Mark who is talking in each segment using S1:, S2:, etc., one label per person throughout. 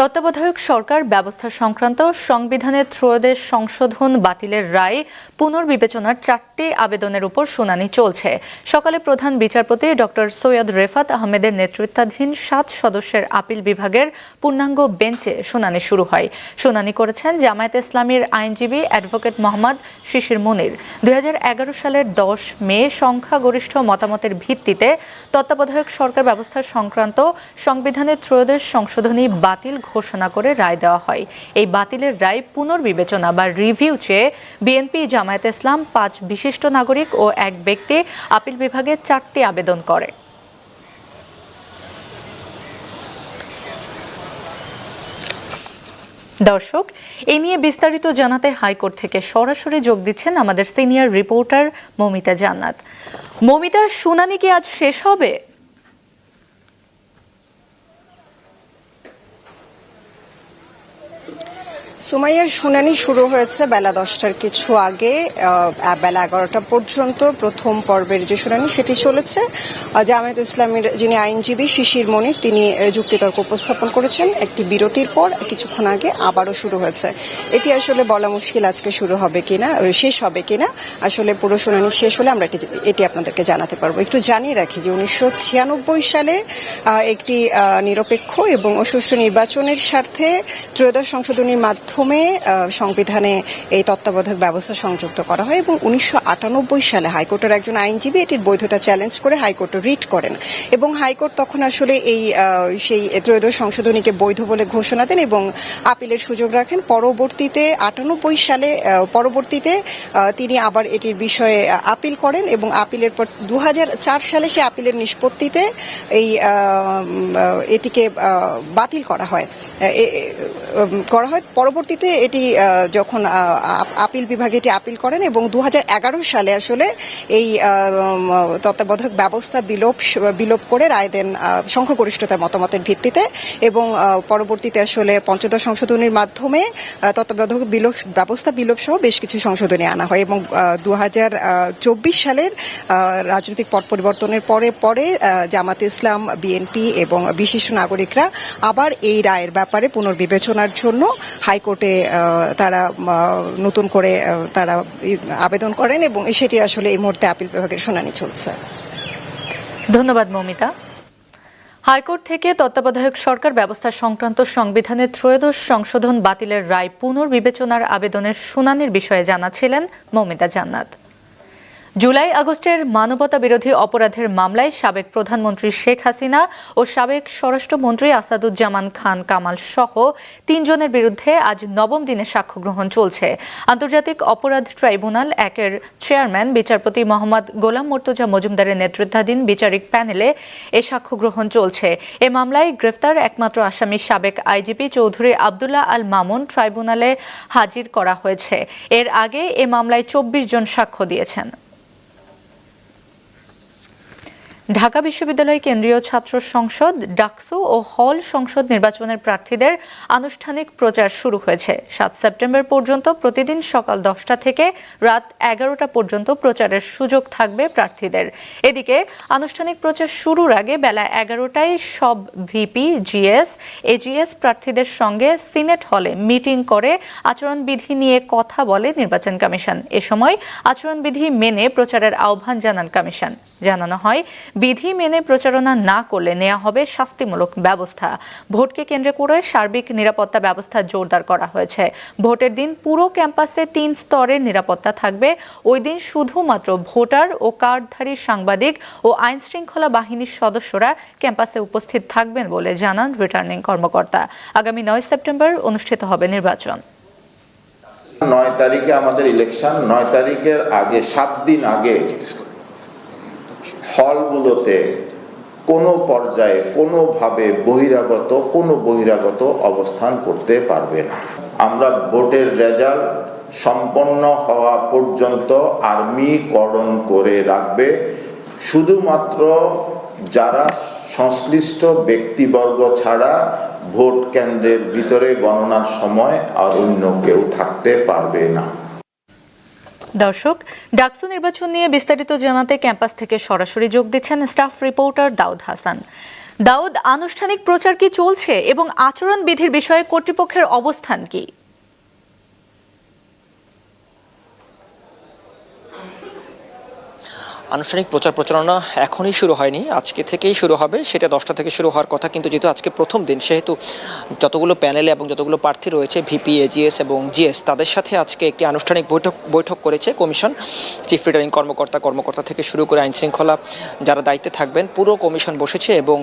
S1: তত্ত্বাবধায়ক সরকার ব্যবস্থা সংক্রান্ত সংবিধানের ত্রয়োদশ সংশোধন বাতিলের রায় পুনর্বিবেচনার চারটি আবেদনের উপর শুনানি চলছে। সকালে প্রধান বিচারপতি ডক্টর সৈয়দ রেফাত আহমেদের নেতৃত্বাধীন সাত সদস্যের আপিল বিভাগের পূর্ণাঙ্গ বেঞ্চে শুনানি শুরু হয়। শুনানি করেছেন জামায়াত ইসলামীর আইনজীবী অ্যাডভোকেট মোহাম্মদ শিশির মুনির। দুই হাজার এগারো সালের দশ মে সংখ্যাগরিষ্ঠ মতামতের ভিত্তিতে তত্ত্বাবধায়ক সরকার ব্যবস্থা সংক্রান্ত সংবিধানের ত্রয়োদশ সংশোধনী বাতিল ঘোষণা করে রায় দেওয়া হয়। এই বাতিলের রায় পুনর্বিবেচনা বা রিভিউ চেয়ে বিএনপি, জামায়াত ইসলাম পাঁচ বিশিষ্ট নাগরিক ও এক ব্যক্তি আপিল বিভাগে চারটি আবেদন করে। দর্শক, এ নিয়ে বিস্তারিত জানাতে হাইকোর্ট থেকে সরাসরি যোগ দিচ্ছেন আমাদের সিনিয়র রিপোর্টার মমিতা জান্নাত। মমিতার শুনানি কি আজ শেষ হবে?
S2: সুমাইয়ার শুনানি শুরু হয়েছে বেলা দশটার কিছু আগে বেলা এগারোটা পর্যন্ত প্রথম পর্বের যে শুনানি সেটি চলেছে। জামায়াত ইসলামের যিনি আইনজীবী শিশির মনির, তিনি যুক্তিতর্ক উপস্থাপন করেছেন একটি বিরতির পর কিছুক্ষণ আগে আবারও শুরু হয়েছে। এটি আসলে বলা মুশকিল আজকে শুরু হবে কিনা শেষ হবে কিনা, আসলে পুরো শুনানি শেষ হলে আমরা এটি- আপনাদেরকে জানাতে পারব। একটু জানিয়ে রাখি যে উনিশশো ছিয়ানব্বই সালে একটি নিরপেক্ষ এবং সুষ্ঠু নির্বাচনের স্বার্থে ত্রয়োদশ সংশোধনীর মাধ্যমে আহ, সংবিধানে এই তত্ত্বাবধায়ক ব্যবস্থা সংযুক্ত করা হয় এবং উনিশশো আটানব্বই সালে হাইকোর্টের একজন আইনজীবী এটির বৈধতা চ্যালেঞ্জ করে হাইকোর্টে রিট করেন এবং হাইকোর্ট তখন আসলে এই সেই ত্রয়োদশ সংশোধনীকে বৈধ বলে ঘোষণা দেন এবং আপিলের সুযোগ রাখেন। পরবর্তীতে আটানব্বই সালে পরবর্তীতে তিনি আবার এটির বিষয়ে আপিল করেন এবং আপিলের পর দু হাজার চার সালে সে আপিলের নিষ্পত্তিতে এই এটিকে বাতিল করা হয়। করা হয়। পরবর্তীতে এটি যখন আপিল বিভাগে এটি আপিল করেন এবং দু হাজার এগারো সালে আসলে এই তত্ত্বাবধায়ক ব্যবস্থা বিলোপ বিলোপ করে রায় দেন সংখ্যাগরিষ্ঠতার মতামতের ভিত্তিতে এবং পরবর্তীতে আসলে পঞ্চদশ সংশোধনীর মাধ্যমে তত্ত্বাবধায়ক বিলোপ, ব্যবস্থা বিলোপ সহ বেশ কিছু সংশোধনী আনা হয় এবং দু সালের রাজনৈতিক পট পরিবর্তনের পরে পরে জামাত ইসলাম, বিএনপি এবং বিশিষ্ট নাগরিকরা আবার এই রায়ের ব্যাপারে পুনর্বিবেচনার জন্য হাইকোর্টে আহ, তারা নতুন করে তারা আবেদন করেন এবং সেটি আসলে এই মুহূর্তে আপিল বিভাগের শুনানি চলছে।
S1: ধন্যবাদ মমিতা। হাইকোর্ট থেকে তত্ত্বাবধায়ক সরকার ব্যবস্থা সংক্রান্ত সংবিধানের ত্রয়োদশ সংশোধন বাতিলের রায় পুনর্বিবেচনার আবেদনের শুনানির বিষয়ে জানাছিলেন মমিতা জান্নাত। জুলাই আগস্টের মানবতা বিরোধী অপরাধের মামলায় সাবেক প্রধানমন্ত্রী শেখ হাসিনা ও সাবেক স্বরাষ্ট্রমন্ত্রী আসাদুজ্জামান খান কামাল সহ তিনজনের বিরুদ্ধে আজ নবম দিনে সাক্ষ্য গ্রহণ চলছে। আন্তর্জাতিক অপরাধ ট্রাইব্যুনাল একের চেয়ারম্যান, বিচারপতি মোহাম্মদ গোলাম মর্তুজা মজুমদারের নেতৃত্বাধীন বিচারিক প্যানেলে এ সাক্ষ্য গ্রহণ চলছে। এ মামলায় গ্রেফতার একমাত্র আসামি সাবেক আইজিপি চৌধুরী আবদুল্লাহ আল মামুন ট্রাইব্যুনালে হাজির করা হয়েছে। এর আগে এ মামলায় চব্বিশ জন সাক্ষ্য দিয়েছেন। ঢাকা বিশ্ববিদ্যালয় কেন্দ্রীয় ছাত্র সংসদ, ডাকসু ও হল সংসদ নির্বাচনের প্রার্থীদের আনুষ্ঠানিক প্রচার শুরু হয়েছে। সাত সেপ্টেম্বর পর্যন্ত প্রতিদিন সকাল দশটা থেকে রাত এগারোটা পর্যন্ত প্রচারের সুযোগ থাকবে প্রার্থীদের। এদিকে আনুষ্ঠানিক প্রচার শুরুর আগে বেলা এগারোটায় সব ভিপি, জিএস, এজিএস প্রার্থীদের সঙ্গে সিনেট হলে মিটিং করে আচরণবিধি নিয়ে কথা বলে নির্বাচন কমিশন। এ সময় আচরণবিধি মেনে প্রচারের আহ্বান জানান কমিশন। জানানো হয় বিধি মেনে প্রচারণা না করলে নেওয়া হবে শাস্তিমূলক ব্যবস্থা। ভোটকে কেন্দ্র করে সার্বিক নিরাপত্তা ব্যবস্থা জোরদার করা হয়েছে। ভোটের দিন পুরো ক্যাম্পাসে তিন স্তরের নিরাপত্তা থাকবে। ওই দিন শুধুমাত্র ভোটার ও কার্ডধারী সাংবাদিক ও আইন শৃঙ্খলা বাহিনীর সদস্যরা ক্যাম্পাসে উপস্থিত থাকবেন বলে জানান রিটার্নিং কর্মকর্তা। আগামী নয় সেপ্টেম্বর অনুষ্ঠিত হবে নির্বাচন।
S3: নয় তারিখে আমাদের ইলেকশন নয় তারিখের আগে, সাত দিন আগে হলগুলোতে কোনো পর্যায়ে কোনোভাবে বহিরাগত, কোনো বহিরাগত অবস্থান করতে পারবে না। আমরা ভোটের রেজাল্ট সম্পন্ন হওয়া পর্যন্ত আর্মিকরণ করে রাখবে। শুধুমাত্র যারা সংশ্লিষ্ট ব্যক্তিবর্গ ছাড়া ভোট কেন্দ্রের ভিতরে গণনার সময় আর অন্য কেউ থাকতে পারবে না।
S1: দর্শক, ডাকসু নির্বাচন নিয়ে বিস্তারিত জানাতে ক্যাম্পাস থেকে সরাসরি যোগ দিচ্ছেন স্টাফ রিপোর্টার দাউদ হাসান। দাউদ, আনুষ্ঠানিক প্রচার কি চলছে এবং আচরণবিধির বিষয়ে কর্তৃপক্ষের অবস্থান কি?
S4: আনুষ্ঠানিক প্রচার প্রচারণা এখনই শুরু হয়নি। আজকে থেকেই শুরু হবে। সেটা দশটা থেকে শুরু হওয়ার কথা, কিন্তু যেহেতু আজকে প্রথম দিন, সেহেতু যতগুলো প্যানেলে এবং যতগুলো প্রার্থী রয়েছে ভিপি এজিএস এবং জিএস তাদের সাথে আজকে একটি আনুষ্ঠানিক বৈঠক বৈঠক করেছে কমিশন। চিফ রিটার্নিং কর্মকর্তা কর্মকর্তা থেকে শুরু করে আইন শৃঙ্খলা যারা দায়িত্বে থাকবেন, পুরো কমিশন বসেছে এবং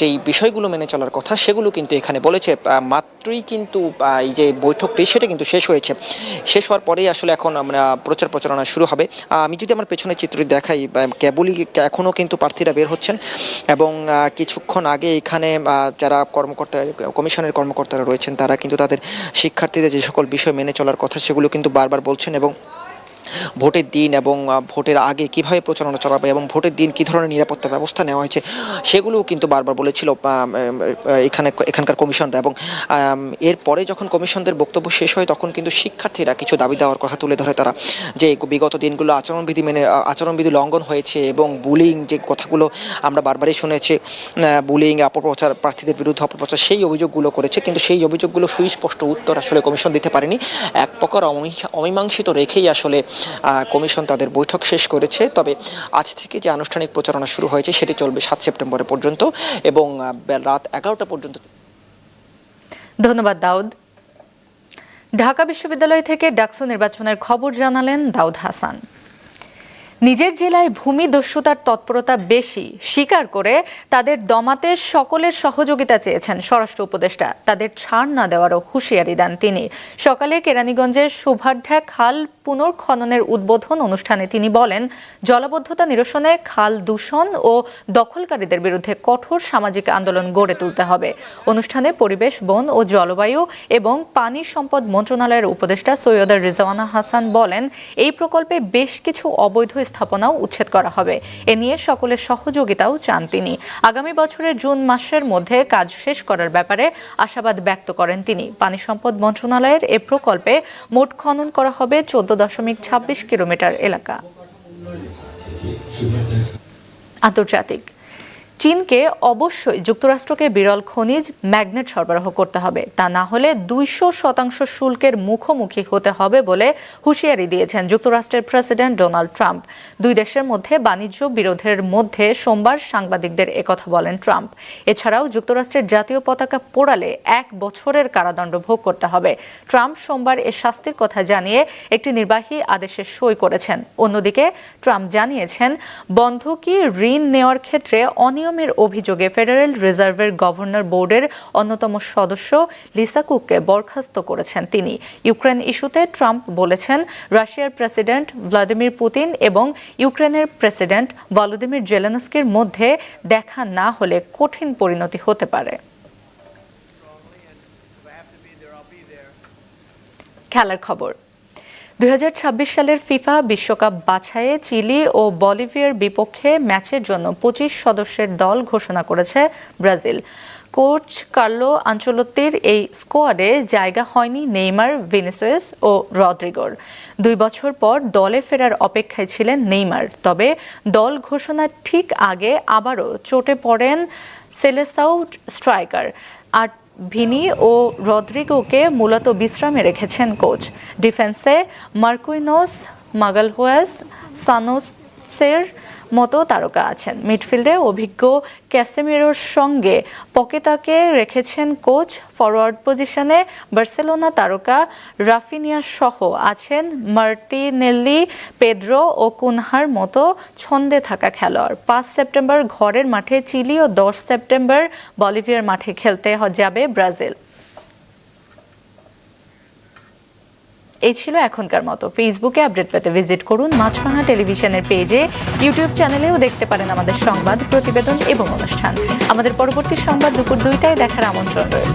S4: যেই বিষয়গুলো মেনে চলার কথা, সেগুলো কিন্তু এখানে বলেছে। মাত্রই কিন্তু এই যে বৈঠকটি, সেটা কিন্তু শেষ হয়েছে। শেষ হওয়ার পরেই আসলে এখন আমরা প্রচার প্রচারণা শুরু হবে। আমি যদি আমার পেছনে চিত্রটি দেখাই কেবলই এখনও কিন্তু প্রার্থীরা বের হচ্ছেন এবং কিছুক্ষণ আগে এখানে যারা কর্মকর্তা, কমিশনের কর্মকর্তারা রয়েছেন, তারা কিন্তু তাদের শিক্ষার্থীদের যে সকল বিষয় মেনে চলার কথা, সেগুলো কিন্তু বারবার বলছেন এবং ভোটের দিন এবং ভোটের আগে কীভাবে প্রচারণা চালাবে এবং ভোটের দিন কী ধরনের নিরাপত্তা ব্যবস্থা নেওয়া হয়েছে, সেগুলোও কিন্তু বারবার বলেছিল এখানে, এখানকার কমিশনরা এবং এরপরে যখন কমিশনদের বক্তব্য শেষ হয় তখন কিন্তু শিক্ষার্থীরা কিছু দাবি দেওয়ার কথা তুলে ধরে তারা, যে বিগত দিনগুলো আচরণবিধি মেনে আচরণবিধি লঙ্ঘন হয়েছে এবং বুলিং যে কথাগুলো আমরা বারবারই শুনেছি বুলিং অপপ্রচার, প্রার্থীদের বিরুদ্ধে অপপ্রচার, সেই অভিযোগগুলো করেছে, কিন্তু সেই অভিযোগগুলো সুস্পষ্ট উত্তর আসলে কমিশন দিতে পারেনি। এক প্রকার অমি- অমীমাংসিত রেখেই আসলে কমিশন তাদের বৈঠক শেষ করেছে। তবে আজ থেকে যে আনুষ্ঠানিক প্রচারণা শুরু হয়েছে সেটি চলবে সাত সেপ্টেম্বর পর্যন্ত এবং রাত এগারোটা পর্যন্ত।
S1: ধন্যবাদ, দাউদ। ঢাকা বিশ্ববিদ্যালয় থেকে ডাকসু নির্বাচনের খবর জানালেন দাউদ হাসান। নিজের জেলায় ভূমি দস্যুতার তৎপরতা বেশি স্বীকার করে তাদের দমাতে সকলের সহযোগিতা চেয়েছেন স্বরাষ্ট্র উপদেষ্টা। তাদের ছাড় না দেওয়ারও হুঁশিয়ারি দেন তিনি। সকালে কেরানীগঞ্জের সুভাঢ্যা খাল পুনর্খননের উদ্বোধন অনুষ্ঠানে তিনি বলেন, জলাবদ্ধতা নিরসনে খাল দূষণ ও দখলকারীদের বিরুদ্ধে কঠোর সামাজিক আন্দোলন গড়ে তুলতে হবে। অনুষ্ঠানে পরিবেশ, বন ও জলবায়ু এবং পানি সম্পদ মন্ত্রণালয়ের উপদেষ্টা সৈয়দা রিজওয়ানা হাসান বলেন, এই প্রকল্পে বেশ কিছু অবৈধ স্থাপনাও উচ্ছেদ করা হবে। এ নিয়ে সকলের সহযোগিতাও চান তিনি। আগামী বছরের জুন মাসের মধ্যে কাজ শেষ করার ব্যাপারে আশাবাদ ব্যক্ত করেন তিনি। পানি সম্পদ মন্ত্রণালয়ের এ প্রকল্পে মোট খনন করা হবে চোদ্দ দশমিক ছাব্বিশ কিলোমিটার এলাকা। আন্তর্জাতিক চীনকে অবশ্যই যুক্তরাষ্ট্রকে বিরল খনিজ ম্যাগনেট সরবরাহ করতে হবে। তা না হলে দুইশো শতাংশ শুল্কের মুখোমুখি হতে হবে বলে হুঁশিয়ারি দিয়েছেন যুক্তরাষ্ট্রের প্রেসিডেন্ট ডোনাল্ড ট্রাম্প। দুই দেশের মধ্যে বাণিজ্য বিরোধের মধ্যে সোমবার সাংবাদিকদের একথা বলেন ট্রাম্প। এছাড়াও যুক্তরাষ্ট্রের জাতীয় পতাকা পোড়ালে এক বছরের কারাদণ্ড ভোগ করতে হবে। ট্রাম্প সোমবার এ শাস্তির কথা জানিয়ে একটি নির্বাহী আদেশে সই করেছেন। অন্যদিকে ট্রাম্প জানিয়েছেন, বন্ধকি ঋণ নেওয়ার ক্ষেত্রে অনিয়মের অভিযোগে ফেডারেল রিজার্ভের গভর্নর বোর্ডের অন্যতম সদস্য লিসা কুককে বরখাস্ত করেছেন তিনি। ইউক্রেন ইস্যুতে ট্রাম্প বলেছেন, রাশিয়ার প্রেসিডেন্ট ভ্লাদিমির পুতিন এবং ইউক্রেনের প্রেসিডেন্ট ভলোদিমির জেলেনস্কির মধ্যে দেখা না হলে কঠিন পরিণতি হতে পারে। খেলার খবর। দুই হাজার ছাব্বিশ সালের ফিফা বিশ্বকাপ বাছাইয়ে চিলি ও বলিভিয়ার বিপক্ষে ম্যাচের জন্য পঁচিশ সদস্যের দল ঘোষণা করেছে ব্রাজিল। কোচ কার্লো আঞ্চলত্তির এই স্কোয়াডে জায়গা হয়নি নেইমার, ভিনিসিয়াস ও রদ্রিগোর। দুই বছর পর দলে ফেরার অপেক্ষায় ছিলেন নেইমার, তবে দল ঘোষণার ঠিক আগে আবারও চোটে পড়েন সেলেসাউ স্ট্রাইকার। আর ভিনি ও রদ্রিগোকে মূলত বিশ্রামে রেখেছেন কোচ। ডিফেন্সে মার্কুইনোস মাগালহোয়াস সানোসের মতো তারকা আছেন। মিডফিল্ডে অভিজ্ঞ ক্যাসেমিরোর সঙ্গে পকেতাকে রেখেছেন কোচ ফরওয়ার্ড পজিশনে বার্সেলোনা তারকা রাফিনিয়া সহ আছেন মার্টিনেল্লি পেড্রো ও কুনহার মতো ছন্দে থাকা খেলোয়াড়। পাঁচ সেপ্টেম্বর ঘরের মাঠে চিলি ও দশ সেপ্টেম্বর বলিভিয়ার মাঠে খেলতে যাবে ব্রাজিল। এই ছিল এখনকার মতো। ফেসবুকে আপডেট পেতে ভিজিট করুন মাছরাঙা টেলিভিশনের পেজে ইউটিউব চ্যানেলেও দেখতে পারেন আমাদের সংবাদ, প্রতিবেদন এবং অনুষ্ঠান। আমাদের পরবর্তী সংবাদ দুপুর দুইটায় দেখার আমন্ত্রণ রইল।